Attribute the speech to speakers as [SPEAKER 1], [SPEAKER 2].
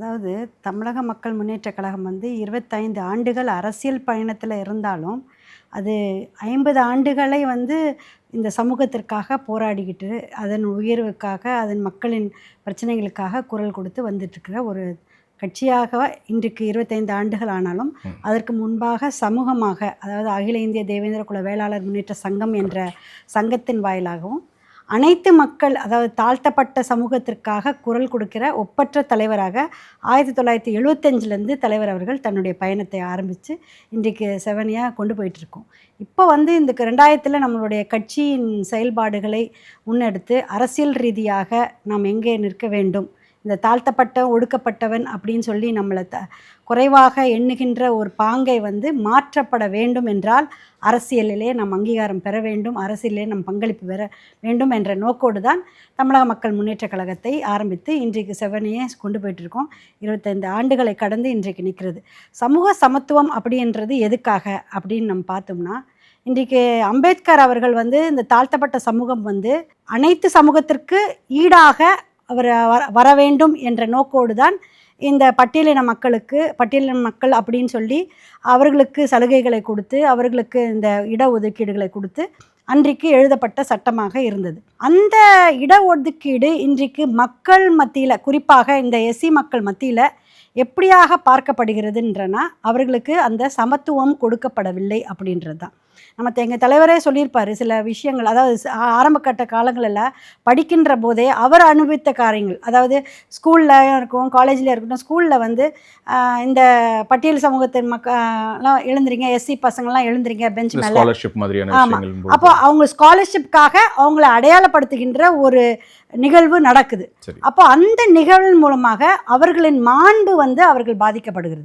[SPEAKER 1] அதாவது தமிழக மக்கள் முன்னேற்றக் கழகம் வந்து இருபத்தைந்து ஆண்டுகள் அரசியல் பயணத்தில் இருந்தாலும் அது ஐம்பது ஆண்டுகளை வந்து இந்த சமூகத்திற்காக போராடிக்கிட்டு அதன் உயர்வுக்காக அதன் மக்களின் பிரச்சனைகளுக்காக குரல் கொடுத்து வந்துட்டுருக்கிற ஒரு கட்சியாக இன்றைக்கு இருபத்தைந்து ஆண்டுகள் ஆனாலும். அதற்கு முன்பாக சமூகமாக அதாவது அகில இந்திய தேவேந்திர குல வேளாளர் முன்னேற்ற சங்கம் என்ற சங்கத்தின் வாயிலாகவும் அனைத்து மக்கள் அதாவது தாழ்த்தப்பட்ட சமூகத்திற்காக குரல் கொடுக்கிற ஒப்பற்ற தலைவராக ஆயிரத்தி தொள்ளாயிரத்தி எழுபத்தஞ்சிலேருந்து தலைவர் அவர்கள் தன்னுடைய பயணத்தை ஆரம்பித்து இன்றைக்கு செவனியாக கொண்டு போயிட்டுருக்கோம். இப்போ வந்து இந்த ரெண்டாயிரத்தில் நம்மளுடைய கட்சியின் செயல்பாடுகளை முன்னெடுத்து அரசியல் ரீதியாக நாம் எங்கே நிற்க வேண்டும்? இந்த தாழ்த்தப்பட்ட ஒடுக்கப்பட்டவன் அப்படின்னு சொல்லி நம்மளை த குறைவாக எண்ணுகின்ற ஒரு பாங்கை வந்து மாற்றப்பட வேண்டும் என்றால் அரசியலிலே நாம் அங்கீகாரம் பெற வேண்டும் அரசியலிலே நம் பங்களிப்பு பெற வேண்டும் என்ற நோக்கோடு தான் தமிழக மக்கள் முன்னேற்றக் கழகத்தை ஆரம்பித்து இன்றைக்கு செவனையே கொண்டு போயிட்டுருக்கோம். இருபத்தைந்து ஆண்டுகளை கடந்து இன்றைக்கு நிற்கிறது. சமூக சமத்துவம் அப்படின்றது எதுக்காக அப்படின்னு நம்ம பார்த்தோம்னா இன்றைக்கு அம்பேத்கர் அவர்கள் வந்து இந்த தாழ்த்தப்பட்ட சமூகம் வந்து அனைத்து சமூகத்திற்கு ஈடாக அவர் வர வேண்டும் என்ற நோக்கோடு தான் இந்த பட்டியலின மக்களுக்கு பட்டியலின மக்கள் அப்படின்னு சொல்லி அவர்களுக்கு சலுகைகளை கொடுத்து அவர்களுக்கு இந்த இடஒதுக்கீடுகளை கொடுத்து அன்றைக்கு எழுதப்பட்ட சட்டமாக இருந்தது. அந்த இடஒதுக்கீடு இன்றைக்கு மக்கள் மத்தியில் குறிப்பாக இந்த எஸ்சி மக்கள் மத்தியில் எப்படியாக பார்க்கப்படுகிறதுன்றனா அவர்களுக்கு அந்த சமத்துவம் கொடுக்கப்படவில்லை அப்படின்றது தான் நம்ம எங்கள் தலைவரே சொல்லியிருப்பார் சில விஷயங்கள் அதாவது ச- ஆ- ஆரம்ப கட்ட காலங்களில் படிக்கின்ற போதே அவர் அனுபவித்த காரியங்கள். அதாவது ஸ்கூலில் இருக்கும் காலேஜில் இருக்கட்டும் ஸ்கூலில் வந்து இந்த பட்டியல் சமூகத்தின் மக்கள்லாம் எழுந்துறீங்க எஸ்சி பசங்கள்லாம் எழுந்துறீங்க பெஞ்ச் மேலே.
[SPEAKER 2] ஸ்காலர்ஷிப் மாதிரியான
[SPEAKER 1] ஆமா.
[SPEAKER 2] விஷயங்கள்
[SPEAKER 1] அப்போ அவங்க ஸ்காலர்ஷிப்காக அவங்கள அடையாளப்படுத்துகின்ற ஒரு நிகழ்வு நடக்குது. அப்போ அந்த நிகழ்வின் மூலமாக அவர்களின் மாண்பு வந்து அவர்கள் பாதிக்கப்படுகிறது.